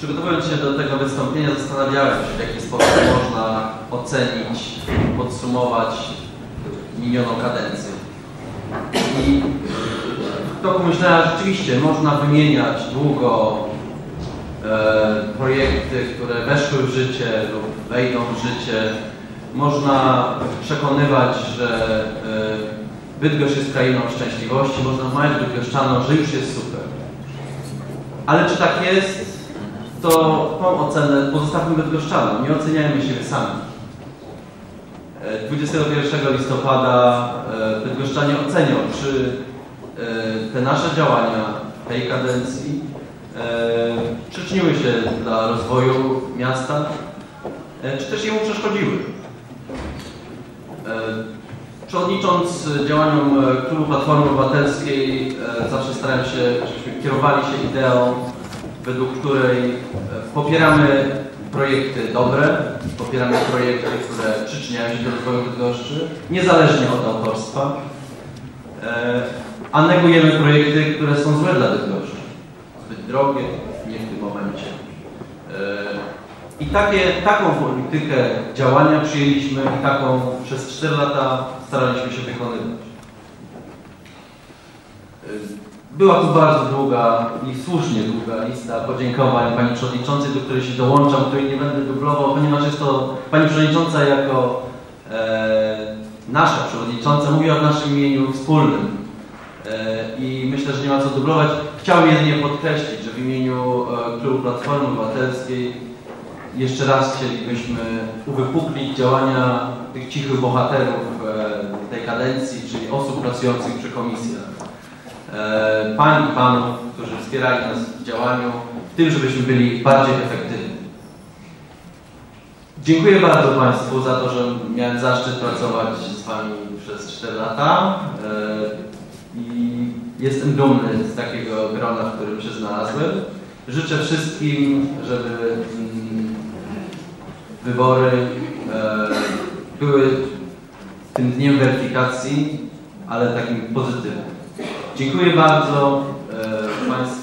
Przygotowując się do tego wystąpienia zastanawiałem się, w jaki sposób można ocenić, podsumować minioną kadencję. I w toku myślałem, że rzeczywiście można wymieniać długo e, projekty, które weszły w życie lub wejdą w życie. Można przekonywać, że e, Bydgoszcz jest krainą szczęśliwości, można mawiać bydgoszczanom, że już jest super. Ale czy tak jest, to tą ocenę pozostawmy bydgoszczanom, nie oceniajmy siebie sami. E, 21 listopada e, bydgoszczanie ocenią, czy e, te nasze działania tej kadencji e, przyczyniły się dla rozwoju miasta, e, czy też jemu przeszkodziły. E, Przewodnicząc działaniom e, Klubu Platformy Obywatelskiej e, zawsze starałem się, żebyśmy kierowali się ideą, według której e, popieramy projekty dobre, popieramy projekty, które przyczyniają się do rozwoju Bydgoszczy, niezależnie od autorstwa, e, a negujemy projekty, które są złe dla Bydgoszczy, zbyt drogie, nie w tym momencie. I takie, taką politykę działania przyjęliśmy i taką przez 4 lata staraliśmy się wykonywać. Była tu bardzo długa i słusznie długa lista podziękowań Pani Przewodniczącej, do której się dołączam, której nie będę dublował, ponieważ jest to Pani Przewodnicząca jako e, nasza Przewodnicząca mówiła w naszym imieniu wspólnym e, i myślę, że nie ma co dublować. Chciałbym jedynie podkreślić, że w imieniu e, Klubu Platformy Obywatelskiej jeszcze raz chcielibyśmy uwypuklić działania tych cichych bohaterów e, tej kadencji, czyli osób pracujących przy komisjach. E, Pań i panów, którzy wspierali nas w działaniu, w tym, żebyśmy byli bardziej efektywni. Dziękuję bardzo Państwu za to, że miałem zaszczyt pracować z Wami przez 4 lata e, i jestem dumny z takiego grona, w którym się znalazłem. Życzę wszystkim, żeby mm, wybory e, były tym dniem weryfikacji, ale takim pozytywnym. Dziękuję bardzo e, Państwu.